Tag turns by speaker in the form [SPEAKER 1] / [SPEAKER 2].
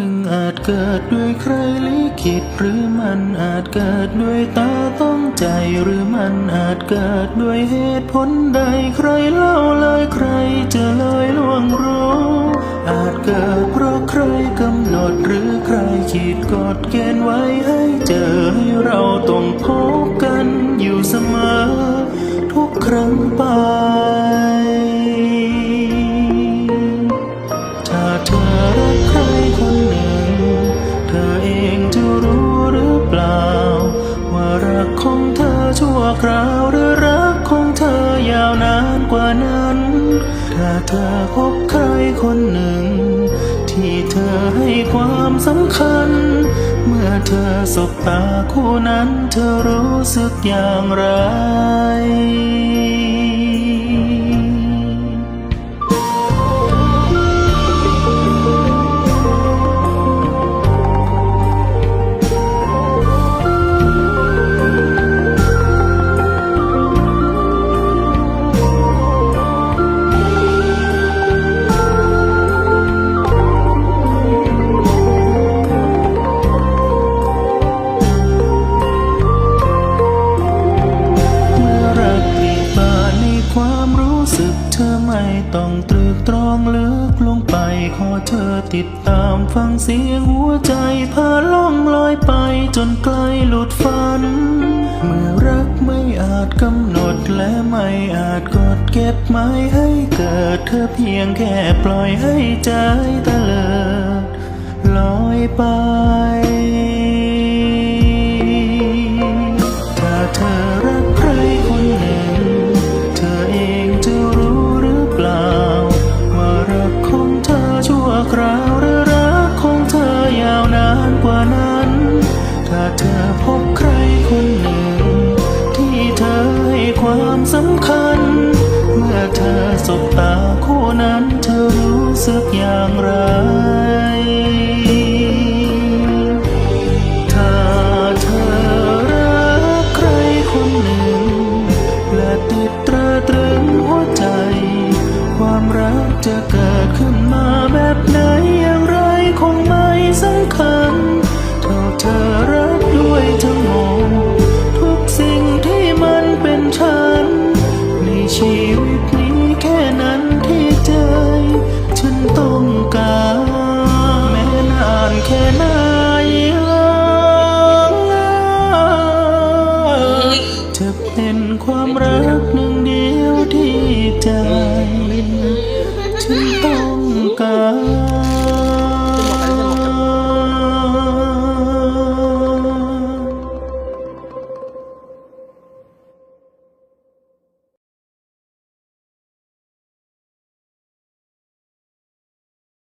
[SPEAKER 1] ่ง จเกิดด้วยใครลิขิตหรือมันอาจเกิดด้วยตาต้องใจหรือมันอาจเกิดด้วยเหตุผลใดใครเล่าเลยใครจะเลยล่วงรู้อาจเกิดเพราะใครกำหนดหรือใครขีดกฎเกณฑ์ไว้ให้เจอให้เราต้องพบกันอยู่เสมอ ทุกครั้งไป คราวหรือรักของเธอยาวนานกว่านั้น ถ้าเธอพบใครคนหนึ่ง ที่เธอให้ความสำคัญ เมื่อเธอสบตาคู่นั้นเธอรู้สึกอย่างไร ต้องตรึกตรองลึกลงไป ขอเธอติดตามฟังเสียงหัวใจพาล่องลอยไปจนไกลหลุดฝัน เมื่อรักไม่อาจกำหนดและไม่อาจกดเก็บไม้ให้เกิด เธอเพียงแค่ปล่อยให้ใจตะเลิดลอยไป ถ้าเธอพบใครคนหนึ่ง ที่เธอให้ความสำคัญ เมื่อเธอสบตาคู่นั้นเธอรู้สึกอย่างไร ถ้าเธอรักใครคนหนึ่ง และติดตราตรึงหัวใจ ความรักจะเกิดขึ้นมาแบบไหน เธอรักด้วยทั้งหมดทุกสิ่งที่มันเป็นฉัน ในชีวิตนี้แค่นั้นที่ใจฉันต้องการแม้นานแค่ไหนเธอเป็นความ